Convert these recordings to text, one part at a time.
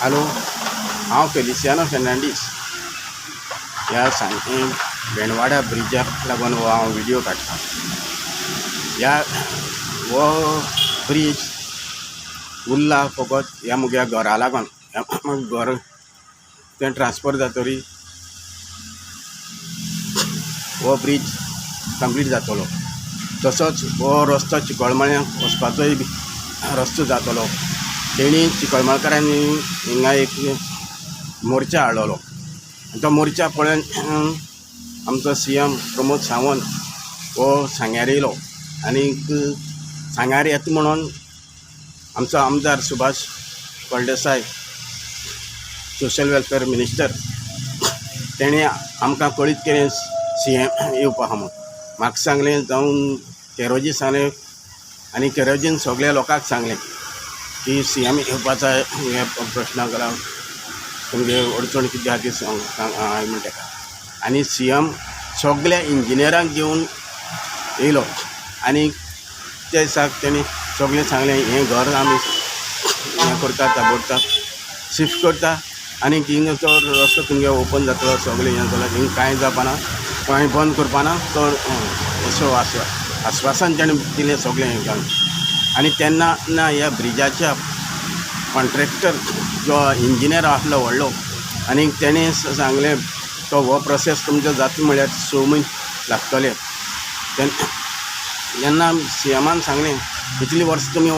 Hello हांव Feliciano Fernandes ह्या सांजे बेणवाड्या ब्रिजाक लागून हो हांव विडियो काडटा ह्या हो ब्रीज उरला फकत ह्या मुगे घरा लागून घर तें ट्रान्सफर जातरी हो ब्रीज कंप्लीट जातलो तसोच हो रस्तो चिकळमळ्यांक वचपाचोय बी रस्तो जातलो तेणी चिकळमळकारांनी हिंगा एक मोर्चा हाडलो तो मोर्चा पळोवन आमचो सी एम प्रमोद सावंत हो सांग्यार येयलो. आनीक सांग्यार येता म्हणून आमचो आमदार Subhash Phaldesai social welfare minister तेणी आमकां कळीत केलें सी एम येवपा हा म्हणून म्हाका सांगलें जावन केरोजी सांगलें आनी केरोजीन सगळ्या लोकांक सांगलें. की सी एम येवपाचो हे प्रश्न लागून तुमगे अडचण कितें आहा ती सांग हांवें म्हण तेका आनी सी एम सगल्या इंजिनियरांक घेवन येयलो आनी त्या दिसाक तेणी सगळें सांगलें हें घर आमी हें करता ताबडता शिफ्ट करता. आनी हिंग तो रस्तो तुमगे ओपन जातलो सगळें हें जालो हिंग कांय जावपाना कांय बंद करपाना तो असो आस्वा आस्वासन तेणें दिलें सगळें हें घालून आनी तेन्ना ना ह्या ब्रिजाच्या कॉन्ट्रॅक्टर जो इंजिनियर आसलो व्हडलो आनी तेणें सांगलें तो हो प्रोसेस तुमचो जाता म्हळ्यार स म्हयने लागतले तेन्ना जेन्ना सी एमान सांगलें इतलीं वर्सां तुमी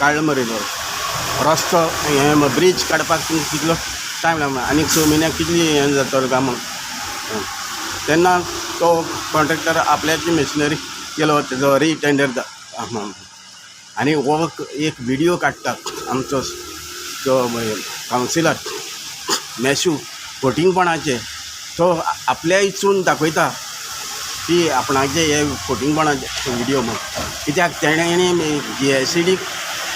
काडलो मरे तो रस्तो हें ब्रीज काडपाक तुमकां कितलो टायम लागना आनीक स म्हयन्याक कितली हें जातलो काय म्हूण तेन्ना तो कॉन्ट्रॅक्टर आपल्याची मशिनरी केलो तेजो रिटेंडर आनी हो एक विडियो काडटा आमचो जो कावन्सिलर मॅशू फोटींगपणाचे तो म्हणजे आपल्या इचून दाखयता की आपणाचे हे फोटींगपणाचे विडियो म्हणून कित्याक तेणें जी एस सी डीक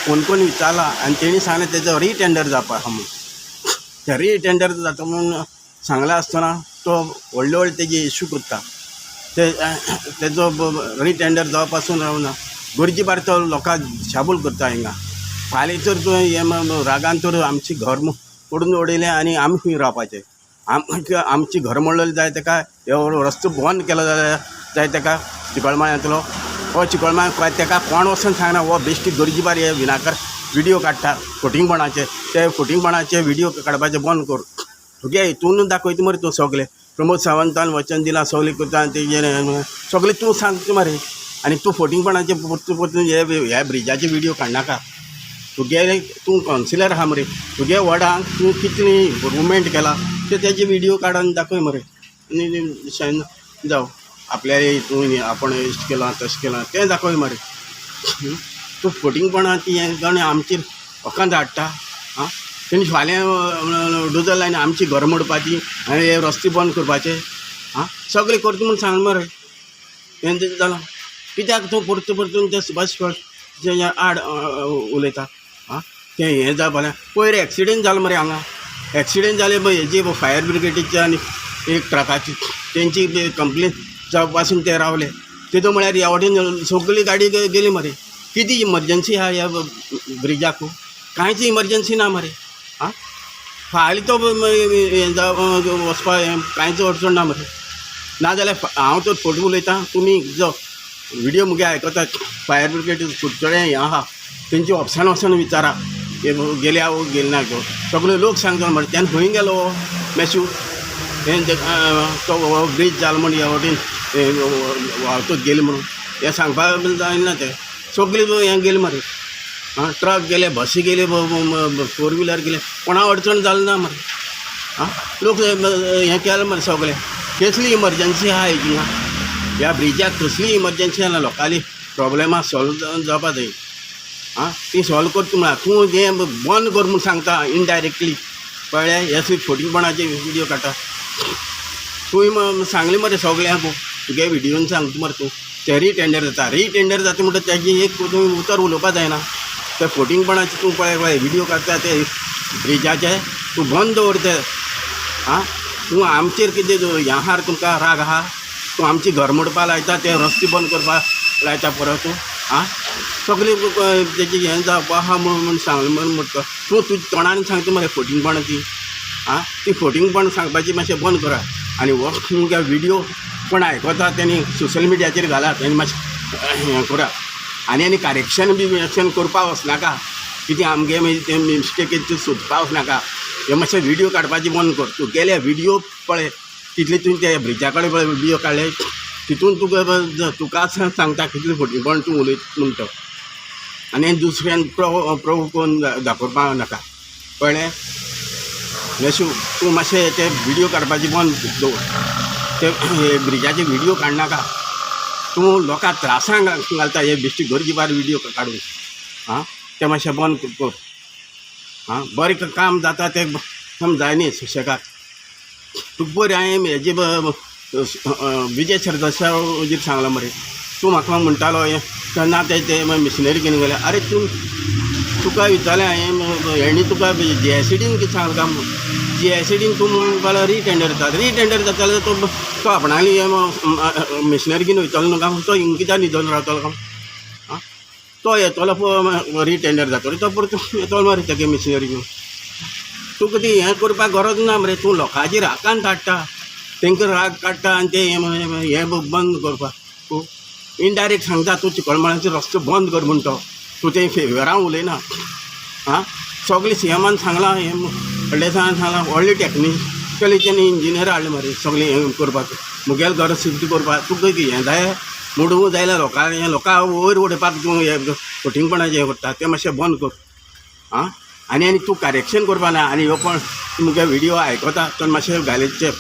कोण कोण विचारला आनी तेणी सांगलें तेजो रिटेंडर जावपा आहा म्हणून ते रिटेंडर जाता म्हणून सांगला आसतना तो व्हडले व्हडले तेजे इश्यू करता. ते तेजो रिटेंडर जावपासून रावना गरजे बार तो लोकांक शाबूल करता हिंगा फाल्यां तर तूं हें रागान तर आमचें घर पडून उडयलें आनी आमी खंय रावपाचें आमकां आमचें घर मोडलें जाय तेका हो रस्तो बंद केलो जाल्यार जाय तेका चिकळमाळ्यांतलो हो चिकळमाळ तेका कोण वचून सांगना हो बेश्टी गरजी बार हे विनाकार विडियो काडटा फोटिंगपणाचे ते फोटिंगपणाचे विडियो काडपाचे बंद कर. तुगे हितून दाखयता मरे तूं सगलें प्रमोद सावंतान वचन दिलां सगलें करता तेजें सगलें तूं सांगता मरे. आनी तूं फोटींगपणाचे परतून हे ह्या ब्रिजाचे विडियो काडनाका तुगे तूं कौन्सिलर आहा मरे. तुगे वडांक तूं कितली इम्प्रुवमेंट केला ते तेजे विडियो काडून दाखय मरे. आनी जावं आपल्या हितून आपण इश्ट केलां तशें केलां तें दाखय मरे. तूं फोटिंगपणां ती हें जावन आमचेर वखद हाडटा आं तेणी फाल्यां डुजल लायन आमची घर मोडपाची आनी हे रस्ते बंद करपाचे. आं सगळें करता म्हूण सांग मरे. हें तें जालां कित्याक तूं परतून परतून ते सुभाष फळ जे आड उलयता आं तें हें जावपालें पयर एक्सिडेंट जालो मरे हांगा एक्सिडेंट जाले पळय हेजी फायर ब्रिगेडीची आनी एक ट्रकाची तेंची कंप्लेन जावपा पासून ते रावले तेदो म्हळ्यार ह्या वटेन सगळी गाडी गेली मरे. कितें इमर्जन्सी आहा ह्या ब्रिजाक? कांयच इमर्जन्सी ना मरे आं फाल्यां तो हें जाव वचपा हें कांयच अडचण ना मरे. नाजाल्यार हांव तर फोटो उलयतां तुमी जो. विडियो मुगे आयकतात फायर ब्रिगेड कुडचडे हें आहा. तेंची ऑप्शन वचून विचारा. गेले वो गेले ना गो सगळे लोक सांगता मरे तेन्ना खंय गेलो. हो मॅशू हें तो ब्रीज जालो म्हण ह्या वटेन हें गेले म्हणून. हें सांगपाक बी जायना तें. लोक हें गेले मरे आं ट्रक गेले बसी गेले फोर व्हिलर गेले. कोणा अडचण जाली ना मरे आं लोक हें केलें मरे सगळें. कसली इमर्जन्सी आहा हेजी हां? ह्या ब्रिजाक कसली इमर्जन्सी आहा लोकाली प्रॉब्लेमां सॉल्व जावपा जाय आं ती सॉल्व करता म्हळ्यार तूं हें बंद कर म्हूण सांगता इनडायरेक्टली कळ्ळें हे फोटिंगपणाचे विडियो काडटा तुवें सांगलें मरे सगळ्यांक तुगे विडियोन सांगता मरे तूं ते रिटेंडर जाता रिटेंडर जाता म्हणटा ताजी एक तुवें उतर उलोवपा जायना ते फोटींगपणाचे तूं पळय पळय विडियो काडटा ते ब्रिजाचे तूं बंद दवर ते आं तूं आमचेर कितें हें आहार तुमकां राग आहा तूं आमची घर मोडपा लायता ते रस्ते बंद करपा लायता परत. तूं आं सगळी तेजी हें जावपा आहा म्हणून म्हण सांगलें म्हण म्हणटा तूं तुज्या तोंडान सांगता मरे फोटींगपणां ती. आं ती फोटींगपण सांगपाची मातशें बंद करात आनी हो तुमगे विडियो कोण आयकता तेणी सोशल मिडियाचेर घालात तेणी मातशें हें करा. आनी आनी करेक्शन बी एक्शन करपा वचनाका कितें आमगे मागीर ते मिस्टेक सोदपा वचनाका हे मातशें विडियो काडपाची बंद कर. तूं गेले विडियो पळय कितले तुवें त्या ब्रिजा कडेन पळय विडियो काडले तितून तुका तुका सांगता सांगता कितलें पण तूं उलयता म्हणटा आनी दुसऱ्यान प्रो प्रो कोन्न दाखोवपाक नाका. कळ्ळें अशें तूं मातशें ते विडियो काडपाची बंद दवर ते हे ब्रिजाचे विडियो काडनाका तूं लोकांक त्रासांक घालता हे बेश्टी गरजेबार विडियो काडून आं ते मातशें बंद कर. आं बरें काम जाता तें सम न्ही सुशेगाद तुका हांवें हेजे विजय ब- विजय सांगलां मरे. तूं म्हाका म्हणटालो हें तेन्ना ते ते मिशनरी घेवन गेले. आरे तूं तुका विचारलें हांवें हेणी तुका जी एस सी डीन कितें सांगलां काय जी एस डीन तूं म्हणपाक रिटेंडर जाता रिटेंडर जाता जाल्यार तो तो आपणाली मिशनरी घेवन वयतलो न्हू काय तो हिंग कित्याक न्हिदोन रावतलो काय आं तो येतलो रिटेंडर जातलो तो परत येतलो मरे तेगे मिशनरी घेवन तुका ती हें करपाक गरज ना मरे. तूं लोकांची रागान धाडटा. तेंकां राग काडटा आनी ते हें हें बंद करपाक तूं इनडायरेक्ट सांगता तूं चिकलमळ्याचो रस्तो बंद कर म्हूण तो तूं तें फेवरां उलयना आं सगळें सी एमान सांगलां हें व्हडलेसान सांगलां व्हडलें टॅक्निकलीच्यान इंजिनियर हाडलें मरे. सगळें हें करपाक मुगेल घर शिफ्ट करपाक तुका हें जाय मोडूं जाल्यार लोकां हें लोकां वयर उडोवपाक तूं हें फटिंगपणाचें हें करता. तें मातशें बंद कर. आं आनी आनी तूं करेक्शन करपा ना आनी ह्यो कोण तुमगे व्हिडियो आयकता तो मातशें घालीचे